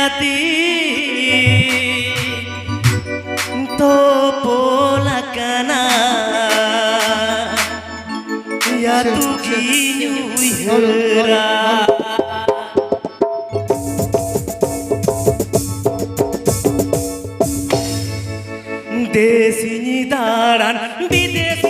ati topola kana ya tu kinyu hera দেশি দাঁড়ান বিদেশি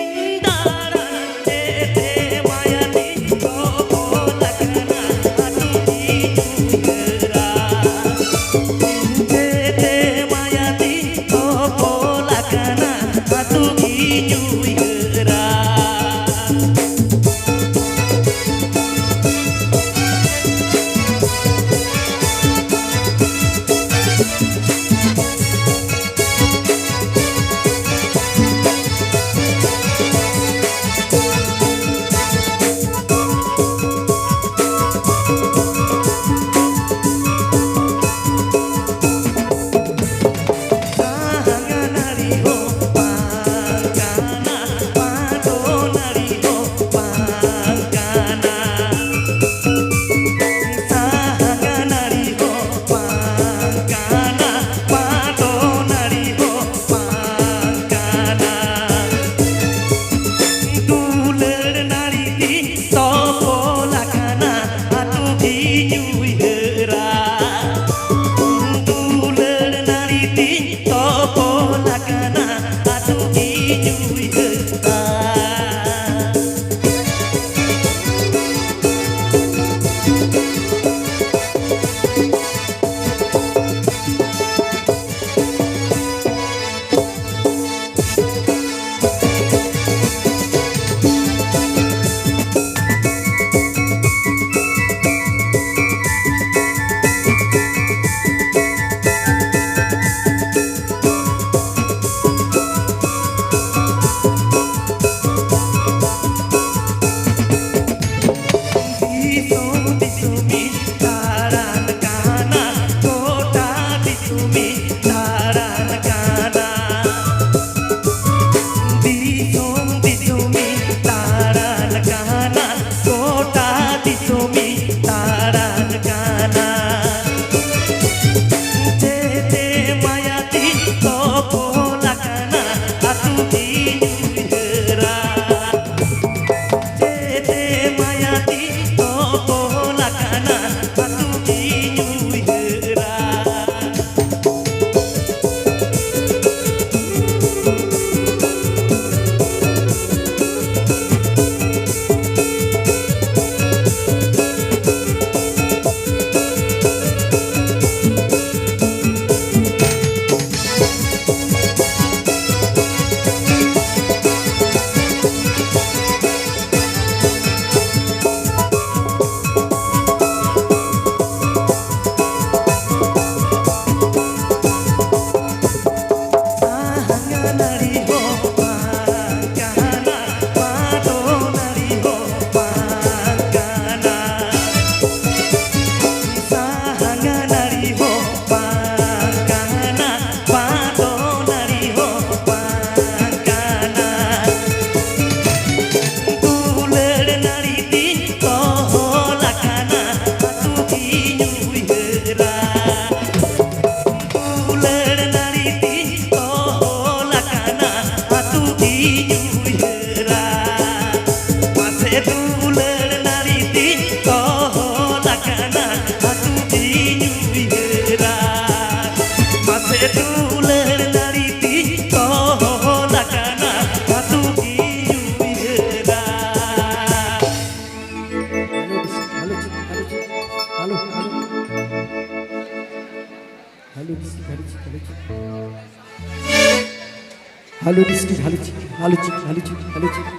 ভালো ডিস্ট্রিক ভালো চিকি ভালো চিকি ভালো চিকি ভালো চিকি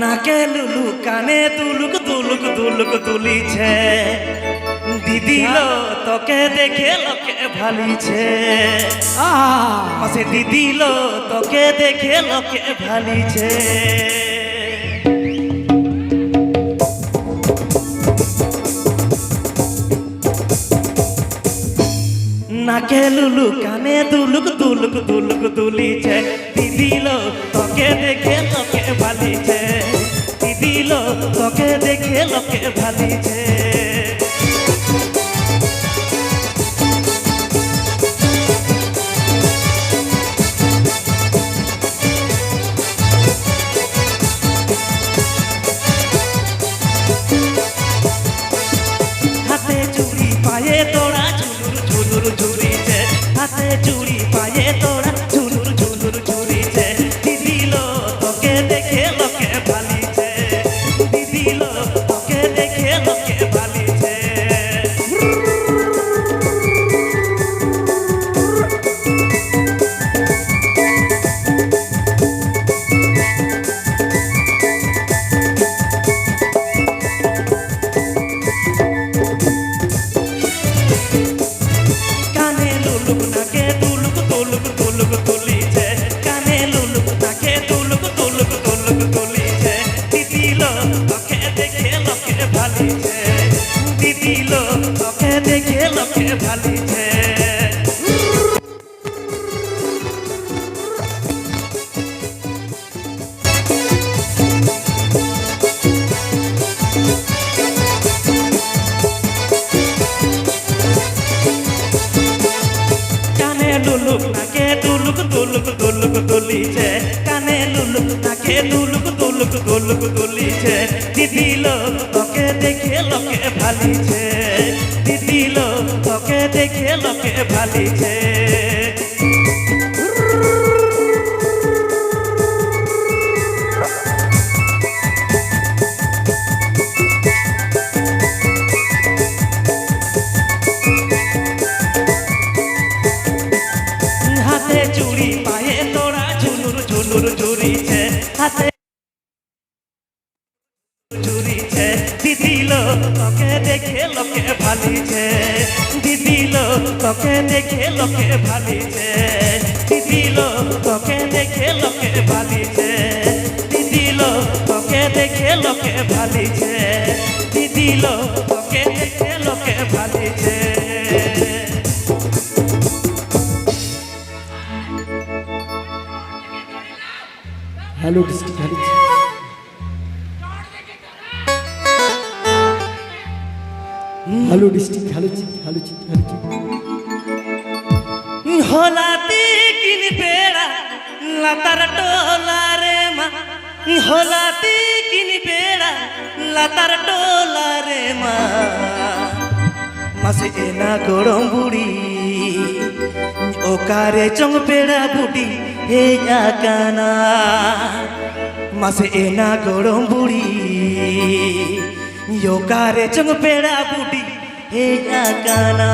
নাকে লুলু কানে তুলুক তুলুক তুলুক তুলিছে। দিদিল তোকে দেখে লোকে ভালিছে। সে দিদিল তোকে দেখে লোকে ভালিছে। নাকে লুলু কানে দুলুক দুলুক দুলুক দুলিছে। দিদিল তোকে দেখে তোকে ভালিছে ঝুলুর ঝুলুর হাতে চুড়ি পায়ে তোরা দুলিছে কানে লুলুক, নাকে দুলুক দুলুক দুলুক দুলিছে। দিদিল তোকে দেখে লোকে ভালিছে। দিদিল তোকে দেখে লোকে ভালিছে। দিদিল তোকে দেখে লোকে ভালিছে। দিদিল তোকে দেখে লোকে ভালিছে। দিদিল তোকে দেখে লোকে ভালিছে। Hello district hello district hello hello hello হলাতি কিনি পেড়া লাতার টোলা রে মা। হলাতি কিনি পেড়া লাতার টোলা রে মা। মাসে এনা গরম বুড়ি ওকারে চং পেড়া বুটি হে কানা মাসে এনা গরম বুড়ি ওকারে চং পেড়া বুটি হে কানা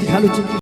চিংড়ি